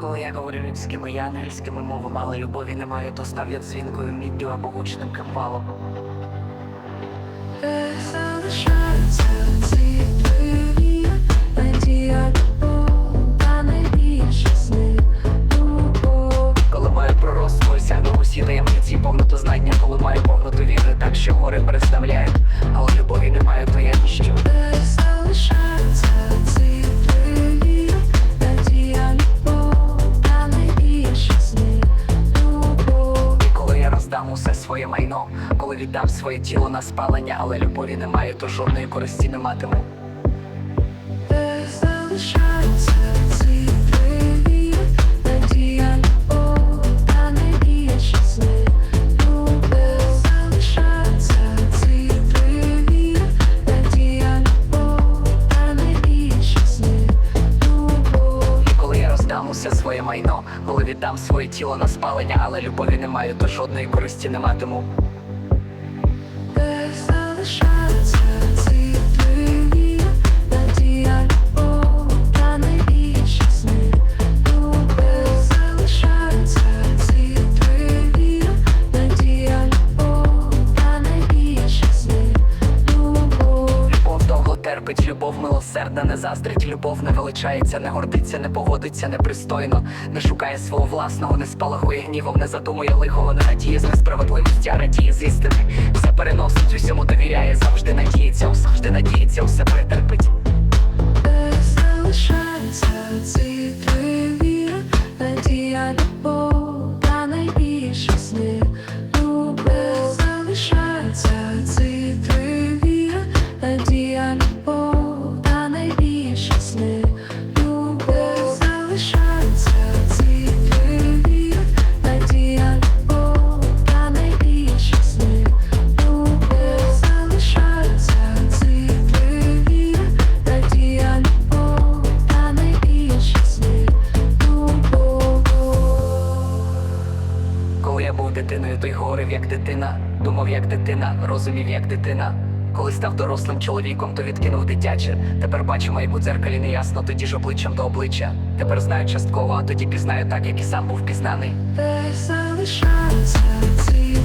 Коли я говорю римськими і ангельськими мовами, але любові немає, то став я дзвінкою, міддю або гучним кимвалом. Любов. Коли маю пророцтво, сяду усі таємниці, повноту знання, коли маю повноту віри, так що гори представляють, коли віддам своє тіло на спалення, але любові немає, то жодної користі не матиму. Де залишаються ці диві надія любов, та найбільше з. Де залишаються ці диві надія любов, та найбільше з. І коли я роздам усе своє майно, коли віддам своє тіло на спалення, але любові немає, то жодної користі не матиму. Де любов не заздрить, любов не величається, не гордиться, не поводиться непристойно, не шукає свого власного, не спалахує гнівом, не задумує лихого, не радіє з несправедливості, а радіє з істини. Все переносить, усьому довіряє, завжди надіється, завжди надіється, усе перетерпить. Дитиною, той говорив як дитина, думав як дитина, розумів як дитина. Коли став дорослим чоловіком, то відкинув дитяче. Тепер бачимо, як у дзеркалі неясно, тоді ж обличчям до обличчя. Тепер знаю частково, а тоді пізнаю так, як і сам був пізнаний. Де залишаються ці